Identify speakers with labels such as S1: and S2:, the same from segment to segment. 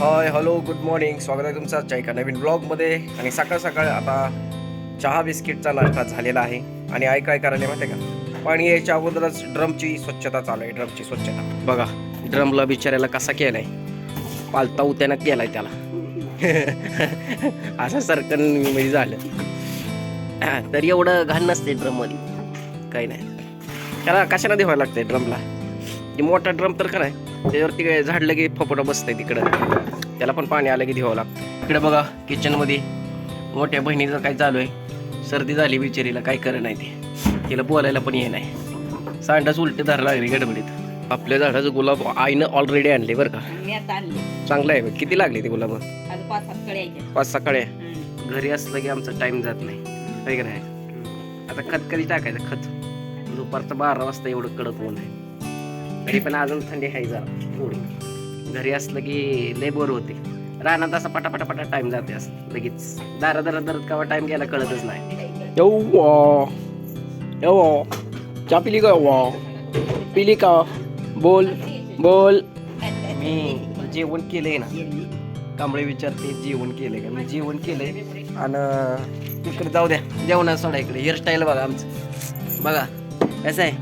S1: Hi hello good morning. स्वागत आहे तुमचं आजच्या एका नवीन ब्लॉगमध्ये. आणि सकाळ सकाळ आता चहा बिस्किटचा नाश्ता झालेला आहे. आणि आई काय करायला माहिती आहे का? पाणी यायच्या अगोदरच ड्रमची स्वच्छता चालू आहे ड्रमची स्वच्छता. बघा ड्रमला बिचाऱ्याला कसा केलाय? पालता उत्यानं केलाय त्याला. असं सरकन म्हणजे झालं. तर एवढं घाण नसते ड्रममध्ये. काही नाही. त्याला कशाला देवायला लागतंय ड्रमला? की मोठा ड्रम तर काय त्याच्यावरती काय झाडलं की फपोटा बसतंय तिकडं. त्याला पण पाणी आलं की धुवावं लागतं. इकडे बघा किचनमध्ये मोठ्या बहिणीचं काय चालू आहे. सर्दी झाली बिचारीला काय करत नाही ते. तिला बोलायला पण ये नाही सांडाच उलटे धर लागली गडबडीत. आपल्या झाडाचं गुलाब आईनं ऑलरेडी आणले बरं का. चांगलं आहे. किती लागले ते गुलाब?
S2: पाच
S1: सकाळी घरी असलं की आमचा टाइम जात नाही. काय की नाही? आता खत कधी टाकायचं? खत. दुपारचं बारा वाजता एवढं कडक ऊन आहे. तरी पण अजून थंडी आहे जरा. थोडी. घरी असलं की लय बोर होते. रानात असा पटापटा पटा टाइम जाते असं लगेच. दारा दारा दरत कावा टाइम गेला कळतच नाही. येऊ येऊ चा पिली का वा? पिली का? बोल बोल. मी जेवण केलंय ना. कांबळे विचारते जेवण केलंय का? मी जेवण केलंय. आणि तिकडे जाऊ द्या. जेवणा सोडा इकडे. हेअरस्टाईल बघा आमचं. बघा. कसं आहे?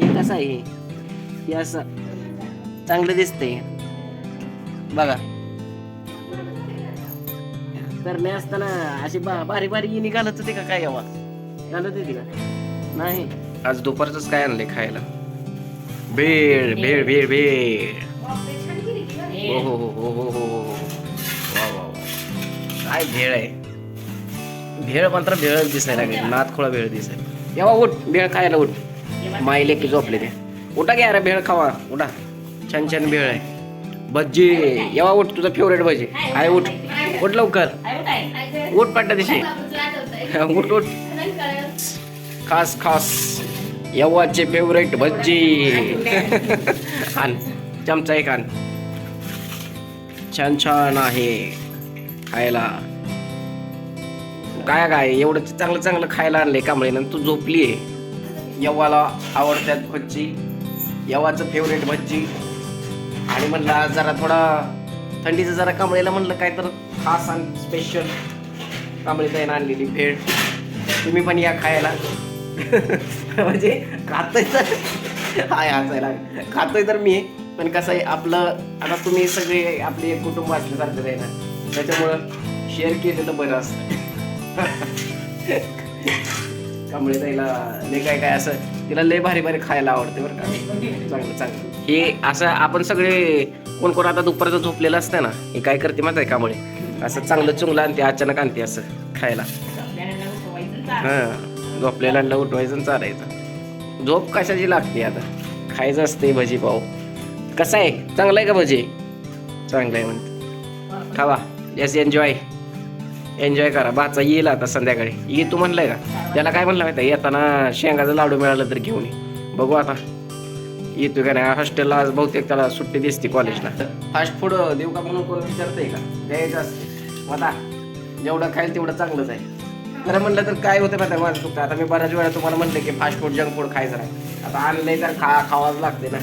S1: हे कसं आहे? हे असं. चांगलं दिसते बघा. करणे असताना अशी बा बारी बारी येणी घालत का काय यावा? घालत होती का नाही. आज दुपारच काय आणले खायला? भेळ भेळ भेळ भेळ. हो, हो हो हो हो हो हो हो वा वा वा. काय भेळ आहे? भेळ मात्र भेळ दिसायला लागेल. नात खोळा भेळ दिसायला. येवा उठ भेळ खायला उठ. माय की झोपले ते. उठा घ्या रे भेळ खावा. उठा. छान छान भेळ आहे. भज्जी येवा उठ तुझा फेवरेट भजी आहे उठ. उठ लवकर. उठ पाटा दिशी उठ उठ. खास खास. यवाचे फेवरेट भज्जी. आण चमचा एक आण. छान छान आहे खायला. काय काय एवढं चांगलं चांगलं खायला आणलंय कांबळीनं. तू झोपली आहे यव्वाला आवडतात भज्जी. यवाचं फेवरेट भज्जी. आणि म्हणलं आज जरा थोडा थंडीचं जरा कांबळेला म्हणलं काय तर खास आणि स्पेशल कांबळी ताईनं आणलेली भेळ. तुम्ही पण या खायला. म्हणजे खातोय तर हाय हसायला खातोय तर मी पण कसं आहे आपलं आता तुम्ही सगळे आपले एक कुटुंब असल्यासारखं आहे ना. त्याच्यामुळं शेअर केलेलं बरं असतं. त्यामुळे त्याला लय काय काय असं तिला लय भारी भारी खायला आवडते बरं का. चांगलं चांगलं. हे असं आपण सगळे कोण कोण आता दुपारचं झोपलेलं असतं ना हे काय करते माहिती आहे कामुळे असं चांगलं चुंगलं आणते अचानक आणते असं खायला. हां झोपलेल्यांना उठवायचं चालायचं. झोप कशाची लागते आता? खायचं असते भजी पाव. कसं आहे? चांगलं आहे का भजी? चांगलं आहे म्हणते. खावा. येस एन्जॉय एन्जॉय करा. बाचा येईल आता संध्याकाळी. ये तू म्हणलंय का? त्याला काय म्हणलं माहिती आहे? येताना शेंगाचं लाडू मिळालं तर घेऊन ये. बघू आता. येतो का नाही? हॉस्टेलला आज बहुतेक त्याला सुट्टी दिसते कॉलेजला. फास्ट फूड देऊ का म्हणून कोण विचारतंय का? द्यायचं असते. आता जेवढं खाईल तेवढं चांगलंच आहे. खरं म्हणलं तर काय होतं माहिती माझं चुकतं आता मी बऱ्याच वेळा तुम्हाला म्हणलं की फास्ट फूड जंक फूड खायचं नाही. आता आणलंय तर खा खावाच लागते ना.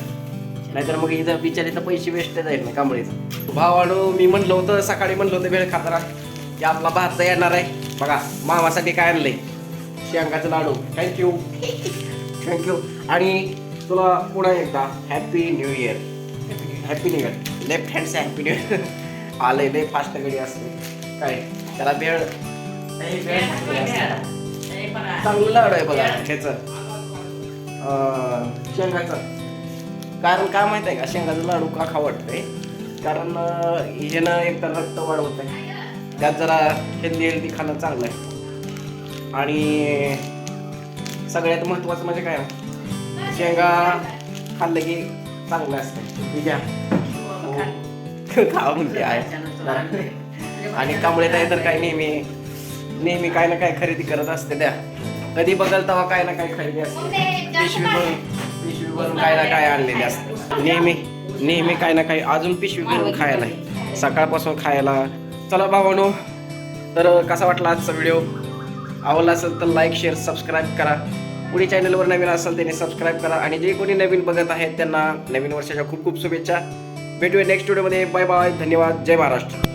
S1: नाहीतर मग इथं बिचारी तर पैसे वेस्ट जाईल ना कांबळीचं. भावानो मी म्हणलं होतं सकाळी म्हणलं होतं वेळ खाताना. की आपला भात येणार आहे. बघा मामासाठी काय आणलंय? शेंगाचं लाडू. थँक्यू थँक्यू आणि तुला पुन्हा एकदा happy new year happy new year left हँडचं happy new year आलंय लय फास्ट गडी असते काय? त्याला असते. चांगलं लाडू आहे बघा ह्याचं. शेंगाचं. कारण काय माहीत आहे का? शेंगाचं लाडू का खा वाटतंय? कारण ह्यानं एक तर रक्त वाढवत आहे त्यात जरा हेल्दी हेल्दी खाणं चांगलं आहे. आणि सगळ्यात महत्त्वाचं म्हणजे काय शेंगा खाल्लं की चांगलं असतं. ठीक आहे? खावा म्हणजे आहे. आणि कांबळे ताई तर काय नेहमी नेहमी काय ना काय खरेदी करत असते त्या. कधी बघल तेव्हा काय ना काय खरेदी असते. पिशवी भरून पिशवी भरून काय ना काय आणलेले असते. नेहमी नेहमी काय ना काय अजून पिशवी भरून खायला. सकाळपासून खायला चला भावानो तर कसा वाटला आजचा व्हिडिओ आवडला असेल तर लाईक शेअर सबस्क्राईब करा. पुढे चॅनलवर नवीन असेल त्यांनी सबस्क्राईब करा. आणि जे कोणी नवीन बघत आहेत त्यांना नवीन वर्षाच्या खूप खूप शुभेच्छा. भेटूया नेक्स्ट व्हिडिओमध्ये बाय बाय धन्यवाद. जय महाराष्ट्र.